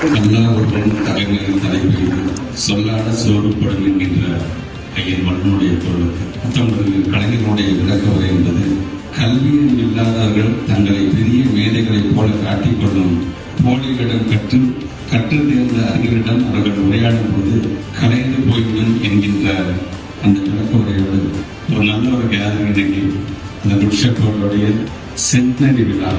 அல்லாஹ் ஒருவன் தலைப்பில் சொல்லாட சோறுபடும் என்கின்ற ஐயன் மண்ணுடைய பொருளுக்கு மற்றொன்று கலைஞருடைய விளக்க என்பது கல்வியில் இல்லாதவர்கள் தங்களை பெரிய மேதைகளைப் போல காட்டிக்கொள்ளும் போலிகளிடம் கற்று கற்று தேர்ந்த அறிஞரிடம் அவர்கள் உரையாடும் போது கலைந்து போய்விடும் என்கின்ற அந்த விளக்க உரையோடு ஒரு நல்ல ஒரு கேதரிங் அந்த குட்ஷப்போடைய செந்தனி விழா.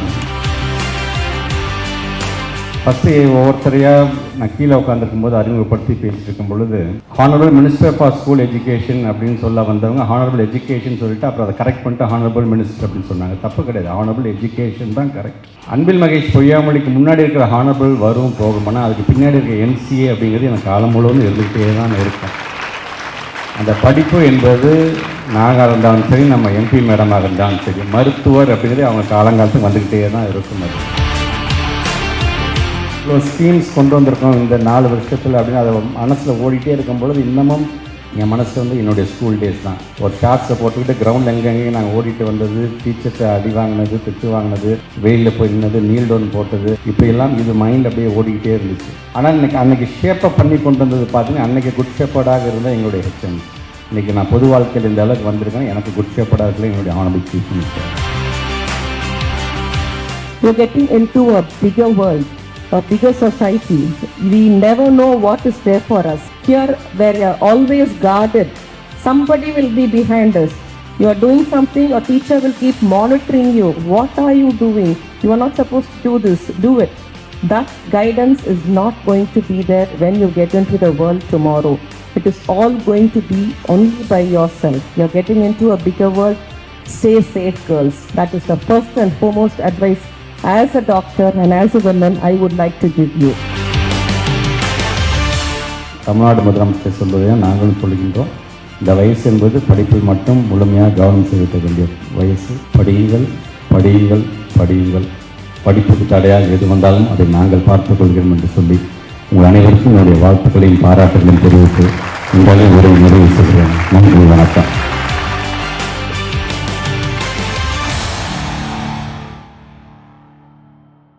ஃபஸ்ட்டு ஒவ்வொருத்தரையாக நான் கீழே உட்காந்துருக்கும் போது அறிமுகப்படுத்தி பேசிட்டு இருக்கும் பொழுது honourable minister for school education அப்படின்னு சொல்ல வந்தவங்க ஹானரபிள் எஜுகேஷன் சொல்லிட்டு அப்புறம் அதை கரெக்ட் பண்ணிட்டு ஹானரபிள் மினிஸ்டர் அப்படின்னு சொன்னாங்க. தப்பு கிடையாது. ஹானரபிள் எஜுகேஷன் தான் கரெக்ட் அன்பில் மகேஷ் பொய்யாமொழிக்கு முன்னாடி இருக்கிற ஹானரபிள் வரும் போகும். ஆனால் அதுக்கு பின்னாடி இருக்க எம்சிஏ அப்படிங்கிறது எனக்கு காலம் முழுவதும் இருந்துகிட்டே தான் இருக்கும். அந்த படிப்பு என்பது நாங்கள் இருந்தாலும் சரி நம்ம எம்பி மேடமாக இருந்தாலும் சரி மருத்துவர் அப்படிங்கிறது அவங்க காலங்காலத்துக்கு வந்துக்கிட்டே தான் இருக்கும் அது. இவ்வளோ ஸ்கீம்ஸ் கொண்டு வந்திருக்கோம் இந்த நாலு வருஷத்தில் அப்படின்னு அதை மனசில் ஓடிட்டே இருக்கும் பொழுது இன்னமும் என் மனசு வந்து என்னுடைய ஸ்கூல் டேஸ் தான். ஒரு ஷார்ட்ஸை போட்டுக்கிட்டு கிரவுண்ட் எங்கெங்கேயும் நாங்கள் ஓடிட்டு வந்தது டீச்சர்ஸை அடி வாங்கினது திட்டு வாங்கினது வெயிலில் போய் நின்னது நீல் டவுன் போட்டது இப்படியெல்லாம் இது மைண்ட் அப்படியே ஓடிக்கிட்டே இருந்துச்சு. ஆனால் இன்னைக்கு அன்னைக்கு ஷேப்பை பண்ணி கொண்டு வந்தது பார்த்தீங்கன்னா அன்றைக்கி குட் ஷேப்பர்டாக இருந்தால் எங்களுடைய ஹெச்எம் HM. இன்னைக்கு நான் பொது வாழ்க்கையில் இந்த அளவுக்கு வந்திருக்கேன் எனக்கு குட் ஷேப்பர்டாக இருக்கல என்னுடைய honourable chief minister We're getting into a bigger world, a bigger society. We never know what is there for us. Here, we are always guarded. Somebody will be behind us. You are doing something, a teacher will keep monitoring you. What are you doing? You are not supposed to do this. Do it. That guidance is not going to be there when you get into the world tomorrow. It is all going to be only by yourself. You're getting into a bigger world. Stay safe, girls. That is the first and foremost advice as a doctor and as a woman I would like to give you. Tamil Nadu முதலமைச்சர் சொல்வதை நாங்களும் சொல்கின்றோம் இந்த வயசு என்பது படிப்பில் மட்டும் முழுமையாக கவனம் செலுத்த வேண்டிய வயசு படியுங்கள் படியுங்கள் படியுங்கள் படிப்புக்கு தடையாக எது வந்தாலும் அதை நாங்கள் பார்த்துக் கொள்கிறோம் என்று சொல்லி உங்கள் அனைவருக்கும் என்னுடைய வாழ்த்துக்களையும் பாராட்டுகளையும் தெரிவித்து இன்றைய உரை நிறைவு செய்கிறேன்.